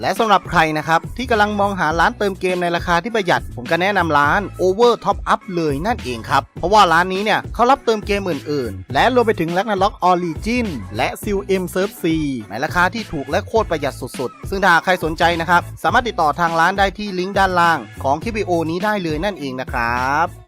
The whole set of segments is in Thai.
และสำหรับใครนะครับที่กำลังมองหาร้านเติมเกมในราคาที่ประหยัด ผมก็แนะนำร้าน Over Top Up เลยนั่นเองครับ เพราะว่าร้านนี้เนี่ยเขารับเติมเกมอื่นๆ และรวมไปถึง Ragnarok Origin และ Seal M Surf C ในราคาที่ถูกและโคตรประหยัดสุดๆ ซึ่งถ้าใครสนใจนะครับ สามารถติดต่อทางร้านได้ที่ลิงก์ด้านล่างของคลิปวิดีโอนี้ได้เลยนั่นเองนะครับ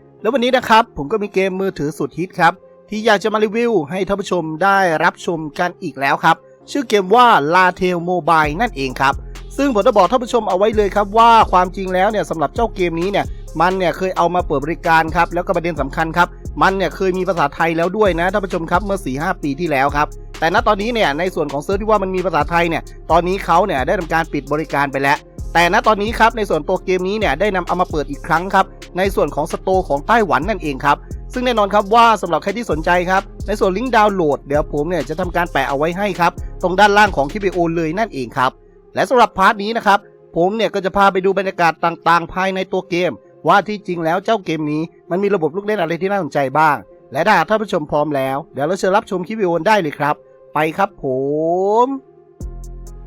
แล้ววันนี้นะครับผมก็มีเกมมือถือสุดฮิตครับ ที่อยากจะมารีวิวให้ท่านผู้ชมได้รับชมกันอีกแล้วครับ ชื่อเกมว่า l a t e l Mobile นั่นเองครับ ซึ่งผมจะบอกท่านผู้ชมเอาไว้เลยครับว่าความจริงแล้วเนี่ยสำหรับเจ้าเกมนี้เนี่ยมันเนี่ยเคยเอามาเปิดบริการครับแล้วก็ประเด็นสำคัญครับ มันเนี่ยเคยมีภาษาไทยแล้วด้วยนะท่านผู้ชมครับเมื่อ4-5ปีที่แล้วครับ แต่ณตอนนี้เนี่ยในส่วนของเซิร์ฟที่ว่ามันมีภาษาไทยเนี่ยตอนนี้เขาเนี่ยได้ทำการปิดบริการไปแล้ว แต่ณตอนนี้ครับในส่วนตัวเกมนี้เนี่ยได้นำเอามาเปิดอีกครั้งครับในส่วนของสโตร์ของไต้หวันนั่นเองครับซึ่งแน่นอนครับว่าสำหรับใครที่สนใจครับในส่วนลิงก์ดาวน์โหลดเดี๋ยวผมเนี่ยจะทำการแปะเอาไว้ให้ครับตรงด้านล่างของคลิปวิดีโอเลยนั่นเองครับและสำหรับพาร์ทนี้นะครับผมเนี่ยก็จะพาไปดูบรรยากาศต่างๆ ภายในตัวเกม ว่าที่จริงแล้วเจ้าเกมนี้มันมีระบบลูกเล่นอะไรที่น่าสนใจบ้าง และถ้าท่านผู้ชมพร้อมแล้ว เดี๋ยวเราเชิญรับชมคลิปวิดีโอได้เลยครับ ไปครับผม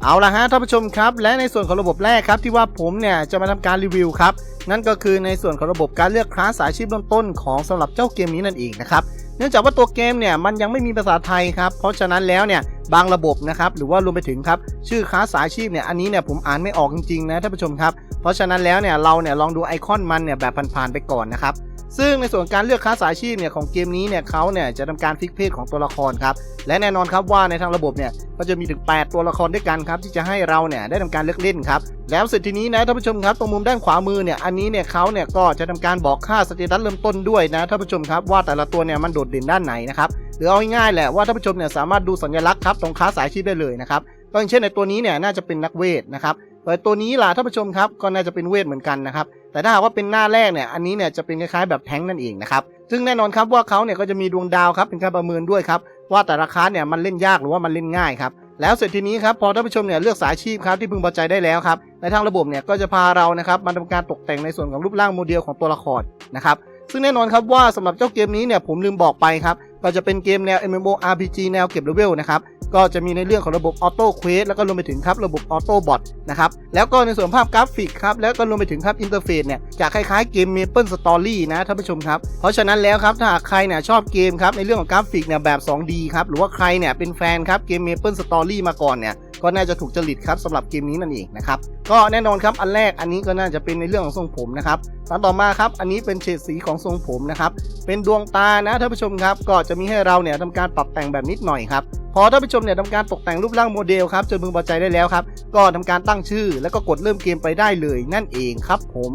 เอาละฮะท่านผู้ชมครับ และในส่วนของระบบแรกครับที่ว่าผมเนี่ยจะมาทำการรีวิวครับนั่นก็คือในส่วนของระบบการเลือกคลาสสายชีพเริ่มต้นของสำหรับเจ้าเกมนี้นั่นเองนะครับเนื่องจากว่าตัวเกมเนี่ยมันยังไม่มีภาษาไทยครับ เพราะฉะนั้นแล้วเนี่ยบางระบบนะครับหรือว่ารวมไปถึงครับชื่อคลาสสายชีพเนี่ยอันนี้เนี่ยผมอ่านไม่ออกจริงๆนะท่านผู้ชมครับเพราะฉะนั้นแล้วเนี่ยเราเนี่ยลองดูไอคอนมันเนี่ยแบบผ่านๆไปก่อนนะครับ ซึ่งในส่วนการเลือกคลาสายอาชีพเนี่ยของเกมนี้เนี่ยเขาเนี่ยจะทำการฟิกเพศของตัวละครครับและแน่นอนครับว่าในทางระบบเนี่ยก็จะมีถึง 8 ตัวละครด้วยกันครับที่จะให้เราเนี่ยได้ทำการเลือกเล่นครับแล้วเสร็จทีนี้นะท่านผู้ชมครับตรงมุมด้านขวามือเนี่ยอันนี้เนี่ยเขาเนี่ยก็จะทำการบอกค่าสเตตัสเริ่มต้นด้วยนะท่านผู้ชมครับว่าแต่ละตัวเนี่ยมันโดดเด่นด้านไหนนะครับหรือเอาง่ายๆแหละว่าท่านผู้ชมเนี่ยสามารถดูสัญลักษณ์ครับตรงคลาสสายอาชีพได้เลยนะครับก็อย่างเช่นในตัวนี้เนี่ยน่าจะเป็นนักเวทนะครับ แต่ตัวนี้ล่ะท่านผู้ชมครับก็น่าจะเป็นเวทเหมือนกันนะครับแต่ถ้าหากว่าเป็นหน้าแรกเนี่ยอันนี้เนี่ยจะเป็นคล้ายๆแบบแท้งนั่นเองนะครับซึ่งแน่นอนครับว่าเขาเนี่ยก็จะมีดวงดาวครับเป็นการประเมินด้วยครับว่าแต่ละคาสเนี่ยมันเล่นยากหรือว่ามันเล่นง่ายครับแล้วเสร็จทีนี้ครับพอท่านผู้ชมเนี่ยเลือกสายอาชีพครับที่พึงพอใจได้แล้วครับในทางระบบเนี่ยก็จะพาเรานะครับมาทำการตกแต่งในส่วนของรูปร่างโมเดลของตัวละครนะครับซึ่งแน่นอนครับว่าสำหรับเจ้าเกมนี้เนี่ยผมลืมบอกไปครับก็จะเป็นเกมแนว MMORPG แนวเก็บเลเวลนะครับ ก็จะมีในเรื่องของระบบออโต้เควสแล้วก็รวมไปถึงครับระบบออโต้บอทนะครับแล้วก็ในส่วนภาพกราฟิกครับแล้วก็รวมไปถึงครับอินเทอร์เฟซเนี่ยจะคล้ายๆเกม Maple Story นะท่านผู้ชมครับเพราะฉะนั้นแล้วครับถ้าหากใครเนี่ยชอบเกมครับในเรื่องของกราฟิกเนี่ยแบบ 2D ครับหรือว่าใครเนี่ยเป็นแฟนครับเกม Maple Story มาก่อนเนี่ยก็น่าจะถูกจริตครับสำหรับเกมนี้นั่นเองนะครับก็แน่นอนครับอันแรกอันนี้ก็น่าจะเป็นในเรื่องของทรงผมนะครับตามต่อมาครับอันนี้เป็นเฉดสีของทรงผมนะครับเป็นดวงตานะท่านผู้ชมครับก็จะมีให้เราเนี่ยทำการปรับแต่งแบบนิดหน่อยครับพอท่านผู้ชมเนี่ยทำการตกแต่งรูปร่างโมเดลครับจนพึงพอใจได้แล้วครับก็ทำการตั้งชื่อ แล้วก็กดเริ่มเกมไปได้เลยนั่นเองครับผม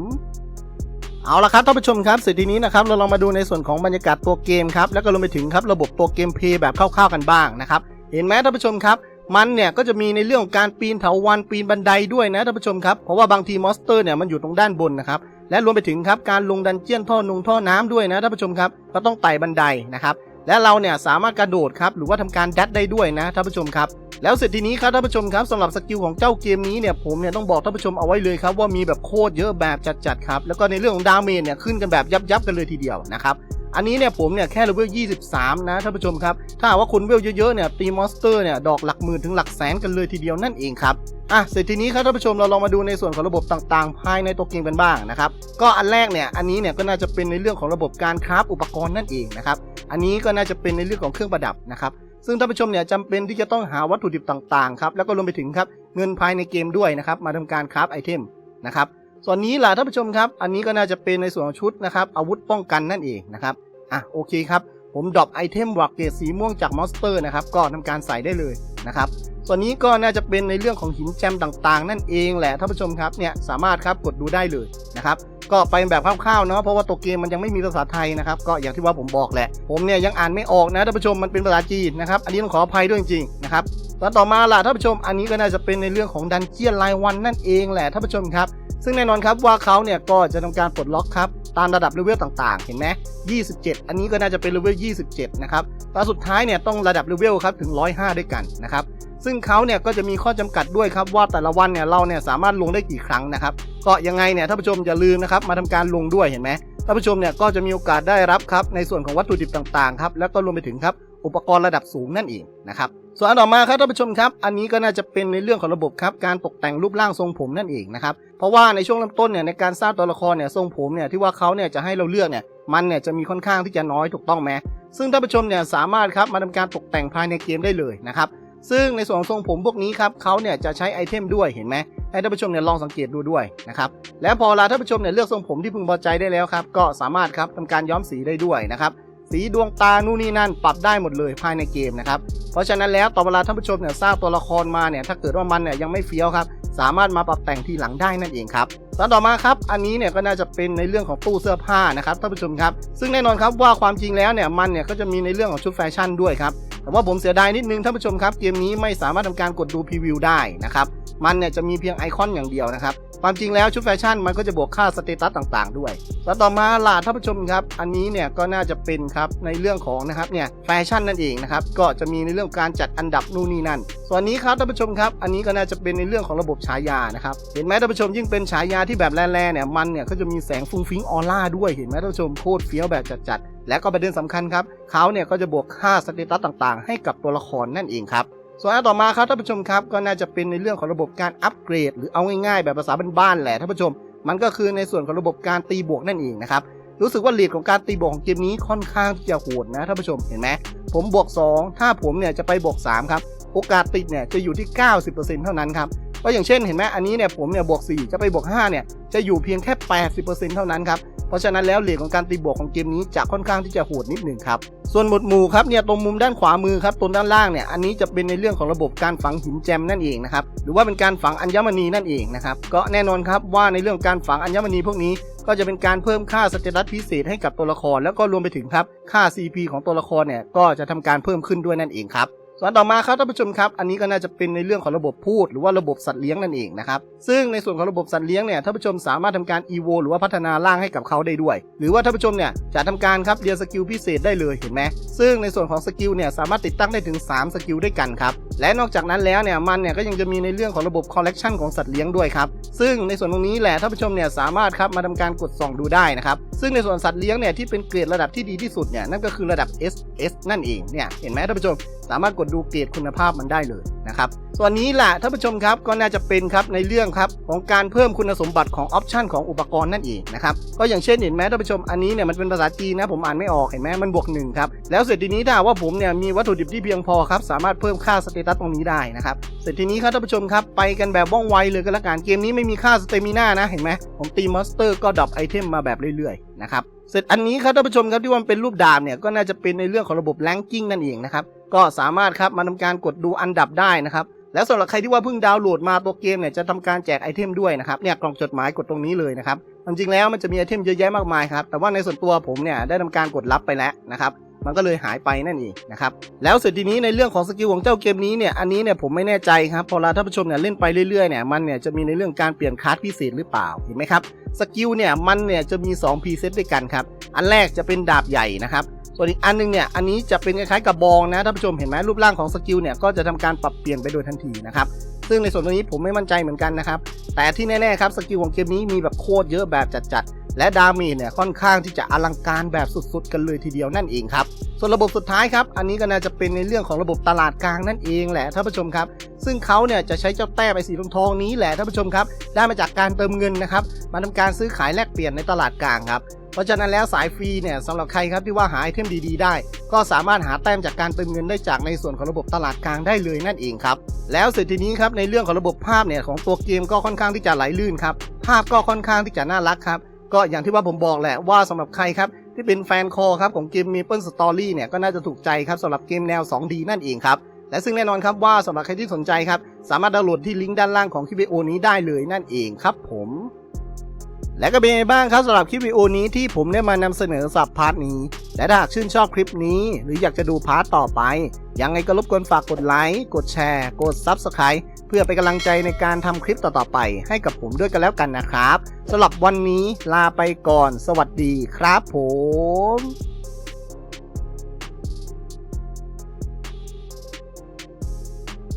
เอาละครับท่านผู้ชมครับสร็จทีนี้นะครับเราลองมาดูในส่วนของบรรยากาศตัวเกมครับแล้วก็รวมไปถึงครับระบบตัวเกมเพย์แบบคร่าวๆกันบ้างนะครับเห็นไหมท่านผู้ชมครับ มันเนี่ยก็จะมีในเรื่องของการปีนเถาวันปีนบันไดด้วยนะท่านผู้ชมครับเพราะว่าบางทีมอสเตอร์เนี่ยมันอยู่ตรงด้านบนนะครับและรวมไปถึงครับการลงดันเจียนท่อนงท่อน้ำด้วยนะท่านผู้ชมครับก็ต้องไต่บันไดนะครับและเราเนี่ยสามารถกระโดดครับหรือว่าทำการดัดได้ด้วยนะท่านผู้ชมครับแล้วเสร็จทีนี้ครับท่านผู้ชมครับสำหรับสกิลของเจ้าเกมนี้เนี่ยผมเนี่ยต้องบอกท่านผู้ชมเอาไว้เลยครับว่ามีแบบโคตรเยอะแบบจัดๆครับแล้วก็ในเรื่องของดาเมจเนี่ยขึ้นกันแบบยับๆกันเลยทีเดียวนะครับ อันนี้เนี่ยผมเนี่ยแค่เลเวล 23 นะท่านผู้ชมครับ ถ้าหากว่าคุณเวลเยอะๆเนี่ยตีมอนสเตอร์เนี่ยดอกหลักหมื่นถึงหลักแสนกันเลยทีเดียวนั่นเองครับอะเสร็จทีนี้ครับท่านผู้ชมเราลองมาดูในส่วนของระบบต่างๆ ภายในตัวเกมกันบ้างนะครับก็อันแรกเนี่ยอันนี้เนี่ยก็น่าจะเป็นในเรื่องของระบบการคราฟอุปกรณ์นั่นเองนะครับอันนี้ก็น่าจะเป็นในเรื่องของเครื่องประดับนะครับซึ่งท่านผู้ชมเนี่ยจำเป็นที่จะต้องหาวัตถุดิบต่างๆครับแล้วก็รวมไปถึงครับเงินภายในเกมด้วยนะครับมาทำการคราฟไอเทมนะครับ ส่วนนี้ล่ะท่านผู้ชมครับ อันนี้ก็น่าจะเป็นในส่วนของชุดนะครับอาวุธป้องกันนั่นเองนะครับอะโอเคครับผมดรอปไอเทมวักเกตสีม่วงจากมอนสเตอร์นะครับก็ทำการใส่ได้เลยนะครับส่วนนี้ก็น่าจะเป็นในเรื่องของหินแจมต่างๆ นั่นเองแหละท่านผู้ชมครับเนี่ยสามารถครับกดดูได้เลยนะครับก็ไปแบบคร่าวๆเนาะเพราะว่าตัวเกมมันยังไม่มีภาษาไทยนะครับก็อย่างที่ว่าผมบอกแหละผมเนี่ยยังอ่านไม่ออกนะท่านผู้ชมมันเป็นภาษาจีนนะครับอันนี้ต้องขออภัยด้วยจริงๆนะครับ แล้วต่อมาล่ะท่านผู้ชมอันนี้ก็น่าจะเป็นในเรื่องของดันเจียนรายวันนั่นเองแหละท่านผู้ชมครับ ซึ่งแน่นอนครับว่าเขาเนี่ยก็จะทำการปลดล็อกครับตามระดับเลเวลต่างๆ เห็นไหม27 อันนี้ก็น่าจะเป็นเลเวล 27 นะครับตอสุดท้ายเนี่ยต้องระดับเลเวลครับถึง 105 ด้วยกันนะครับ ซึ่งเขาเนี่ยก็จะมีข้อจำกัดด้วยครับว่าแต่ละวันเนี่ยเราเนี่ยสามารถลงได้กี่ครั้งนะครับ ก็ยังไงเนี่ยท่านผู้ชมอย่าลืมนะครับมาทำการลงด้วยเห็นไหมท่านผู้ชมเนี่ยก็จะมีโอกาสได้รับครับในส่วนของวัตถุดิบต่างๆครับแล้วก็รวมไปถึงครับ อุปกรณ์ระดับสูงนั่นเองนะครับส่วนอันต่อมาครับท่านผู้ชมครับอันนี้ก็น่าจะเป็นในเรื่องของระบบครับการตกแต่งรูปร่างทรงผมนั่นเองนะครับเพราะว่าในช่วงเริ่มต้นเนี่ยในการสร้างตัวละครเนี่ยทรงผมเนี่ยที่ว่าเขาเนี่ยจะให้เราเลือกเนี่ยมันเนี่ยจะมีค่อนข้างที่จะน้อยถูกต้องไหมซึ่งท่านผู้ชมเนี่ยสามารถครับมาทำการตกแต่งภายในเกมได้เลยนะครับซึ่งในส่วนของทรงผมพวกนี้ครับเขาเนี่ยจะใช้ไอเทมด้วยเห็นไหมให้ท่านผู้ชมเนี่ยลองสังเกตดูด้วยนะครับและพอเราท่านผู้ชมเนี่ยเลือกทรงผมที่พึงพอใจได้แล้วครับก็สามารถครับทำการย้อมสีได้ด้วยนะครับ สีดวงตานู่นนี่นั่น ปรับได้หมดเลยภายในเกมนะครับ เพราะฉะนั้นแล้วต่อเวลาท่านผู้ชมเนี่ยสร้างตัวละครมาเนี่ยถ้าเกิดว่ามันเนี่ยยังไม่เฟี้ยวครับสามารถมาปรับแต่งทีหลังได้นั่นเองครับตอนต่อมาครับ อันนี้เนี่ยก็น่าจะเป็นในเรื่องของตู้เสื้อผ้านะครับท่านผู้ชมครับ ซึ่งแน่นอนครับว่าความจริงแล้วเนี่ยมันเนี่ยก็จะมีในเรื่องของชุดแฟชั่นด้วยครับ แต่ว่าผมเสียดายนิดนึงท่านผู้ชมครับ เกมนี้ไม่สามารถทำการกดดูพรีวิวได้นะครับ มันเนี่ยจะมีเพียงไอคอนอย่างเดียวนะครับ ความจริงแล้วชุดแฟชั่นมันก็จะบวกค่าสเตตัสต่างๆ ด้วย แล้วต่อมาหล่ะท่านผู้ชมครับ อันนี้เนี่ยก็น่าจะเป็นครับในเรื่องของนะครับเนี่ยแฟชั่นนั่นเองนะครับ ก็จะมีในเรื่องการจัดอันดับนู่นนี่นั่น ส่วนนี้ครับท่านผู้ชมครับ อันนี้ก็น่าจะเป็นในเรื่องของระบบฉายานะครับ เห็นไหมท่านผู้ชมยิ่งเป็นฉายาที่แบบแร่ๆเนี่ย มันเนี่ยก็จะมีแสงฟุ้งฟิ้งออร่าด้วย เห็นไหมท่านผู้ชมโคตรเฟี้ยวแบบจัดๆ และก็ประเด็นสำคัญครับเขาเนี่ยก็จะบวกค่าสเตตัสต่างๆ ให้กับตัวละครนั่นเองครับ ส่วนอันต่อมาครับท่านผู้ชมครับก็น่าจะเป็นในเรื่องของระบบการอัปเกรด หรือเอาง่ายๆแบบภาษาบ้านๆแหละท่านผู้ชม มันก็คือในส่วนของระบบการตีบวกนั่นเองนะครับรู้สึกว่าเลีดของการตีบวกของเกมนี้ค่อนข้างที่จะโหดนะท่านผู้ชมเห็นไหมผมบวก 2 ถ้าผมเนี่ยจะไปบวก3ครับโอกาสติดเนี่ยจะอยู่ที่ 90%เท่านั้นครับก็อย่างเช่นเห็นไหมอันนี้เนี่ยผมเนี่ยบวก4จะไปบวก5เนี่ยจะอยู่เพียงแค่ 80%เท่านั้นครับ เพราะฉะนั้นแล้วเหลทของการตีบวกของเกมนี้จะค่อนข้างที่จะโหดนิดหนึ่งครับส่วนหมวดหมู่ครับเนี่ยตรงมุมด้านขวามือครับตรงด้านล่างเนี่ยอันนี้จะเป็นในเรื่องของระบบการฝังหินแจมนั่นเองนะครับหรือว่าเป็นการฝังอัญมณีนั่นเองนะครับก็แน่นอนครับว่าในเรื่องการฝังอัญมณีพวกนี้ก็จะเป็นการเพิ่มค่าสเตตัสพิเศษให้กับตัวละครแล้วก็รวมไปถึงครับค่า CP ของตัวละครเนี่ยก็จะทำการเพิ่มขึ้นด้วยนั่นเองครับ ส่วนต่อมาครับท่านผู้ชมครับ อันนี้ก็น่าจะเป็นในเรื่องของระบบพูด หรือว่าระบบสัตว์เลี้ยงนั่นเองนะครับ ซึ่งในส่วนของระบบสัตว์เลี้ยงเนี่ยท่านผู้ชมสามารถทำการ EVO หรือว่าพัฒนาร่างให้กับเขาได้ด้วย หรือว่าท่านผู้ชมเนี่ยจะทำการครับเรียนสกิลพิเศษได้เลยเห็นไหมซึ่งในส่วนของสกิลเนี่ยสามารถติดตั้งได้ถึง 3 สกิลด้วยกันครับ และนอกจากนั้นแล้วเนี่ยมันเนี่ยก็ยังจะมีในเรื่องของระบบคอลเลกชันของสัตว์เลี้ยงด้วยครับ ซึ่งในส่วนตรงนี้แหละท่านผู้ชมเนี่ยสามารถครับมาทำการกดส่องดูได้นะครับ ซึ่งในส่วนสัตว์เลี้ยงเนี่ยที่เป็นเกรดระดับที่ดีที่สุดเนี่ยนั่นก็คือระดับ SS นั่นเองเนี่ยเห็นไหมท่านผู้ชม สามารถกดดูเกรดคุณภาพมันได้เลยนะครับส่วนนี้แหละท่านผู้ชมครับก็น่าจะเป็นครับในเรื่องครับของการเพิ่มคุณสมบัติของออปชันของอุปกรณ์นั่นเองนะครับก็อย่างเช่นเห็นไหมท่านผู้ชมอันนี้เนี่ยมันเป็นภาษาจีนนะผมอ่านไม่ออกเห็นไหมมันบวกหนึ่งครับแล้วเสร็จทีนี้ถ้าว่าผมเนี่ยมีวัตถุดิบที่เพียงพอครับสามารถเพิ่มค่าสเตตัสตรงนี้ได้นะครับเสร็จทีนี้ครับท่านผู้ชมครับไปกันแบบว่องไวเลยก็แล้วกันเกมนี้ไม่มีค่าสเตมิน่านะเห็นไหมผมตีมอนสเตอร์ก็ดรอปไอเทมมาแบบเรื่อยๆนะครับเสร็จอันนี้ครับท่านผู้ชมครับที่ว่ามันเป็นรูปดาบเนี่ยก็น่าจะเป็นในเรื่องของระบบแลงกิ้งนั่นเองนะครับก็สามารถครับมาทำการกดดูอันดับได้ได้นะครับ แล้วสำหรับใครที่ว่าเพิ่งดาวน์โหลดมาตัวเกมเนี่ยจะทำการแจกไอเทมด้วยนะครับเนี่ยกล่องจดหมายกดตรงนี้เลยนะครับจริงๆแล้วมันจะมีไอเทมเยอะแยะมากมายครับแต่ว่าในส่วนตัวผมเนี่ยได้ทำการกดรับไปแล้วนะครับมันก็เลยหายไปนั่นเองนะครับแล้วสร็จทีนี้ในเรื่องของสกิลของเจ้าเกมนี้เนี่ยอันนี้เนี่ยผมไม่แน่ใจครับพอเราท่านผู้ชมเนี่ยเล่นไปเรื่อยๆเนี่ยมันเนี่ยจะมีในเรื่องการเปลี่ยนคลาสพิเศษหรือเปล่าเห็นไหมครับสกิลเนี่ยมันเนี่ยจะมี2พรีเซตด้วยกันครับอันแรกจะเป็นดาบใหญ่นะครับ ส่วนอีกอันนึงเนี่ยอันนี้จะเป็นคล้ายๆกับบองนะท่านผู้ชมเห็นไหมรูปร่างของสกิลเนี่ยก็จะทำการปรับเปลี่ยนไปโดยทันทีนะครับซึ่งในส่วนตรงนี้ผมไม่มั่นใจเหมือนกันนะครับแต่ที่แน่ๆครับสกิลของเกมนี้มีแบบโคตรเยอะแบบจัดๆและดาเมจเนี่ยค่อนข้างที่จะอลังการแบบสุดๆ กันเลยทีเดียวนั่นเองครับ ส่วนระบบสุดท้ายครับ อันนี้ก็น่าจะเป็นในเรื่องของระบบตลาดกลางนั่นเองแหละท่านผู้ชมครับ ซึ่งเขาเนี่ยจะใช้เจ้าแต้มไอสีทองนี้แหละท่านผู้ชมครับ ได้มาจากการเติมเงินนะครับ มาทำการซื้อขายแลกเปลี่ยนในตลาดกลางครับ เพราะฉะนั้นแล้วสายฟรีเนี่ยสำหรับใครครับที่ว่าหาไอเทมดีๆได้ ก็สามารถหาแต้มจากการเติมเงินได้จากในส่วนของระบบตลาดกลางได้เลยนั่นเองครับ แล้วเสร็จทีนี้ครับในเรื่องของระบบภาพเนี่ยของตัวเกมก็ค่อนข้างที่จะไหลลื่นครับ ภาพก็ค่อนข้างที่จะน่ารักครับ ก็อย่างที่ว่าผมบอกแหละว่าสำหรับใครครับที่เป็นแฟนคอครับของเกม Maple Story เนี่ยก็น่าจะถูกใจครับสำหรับเกมแนว 2D นั่นเองครับและซึ่งแน่นอนครับว่าสำหรับใครที่สนใจครับสามารถดาวน์โหลดที่ลิงก์ด้านล่างของคลิปวิดีโอนี้ได้เลยนั่นเองครับผม และก็เป็นไงบ้างครับสำหรับคลิปวิดีโอนี้ที่ผมได้มานำเสนอสับพาร์ทนี้ และถ้าหากชื่นชอบคลิปนี้ หรืออยากจะดูพาร์ทต่อไป ยังไงก็รบกวนฝากกดไลค์ กดแชร์ กด Subscribe เพื่อเป็นกำลังใจในการทำคลิปต่อๆไป ให้กับผมด้วยกันแล้วกันนะครับสำหรับวันนี้ลาไปก่อน สวัสดีครับผม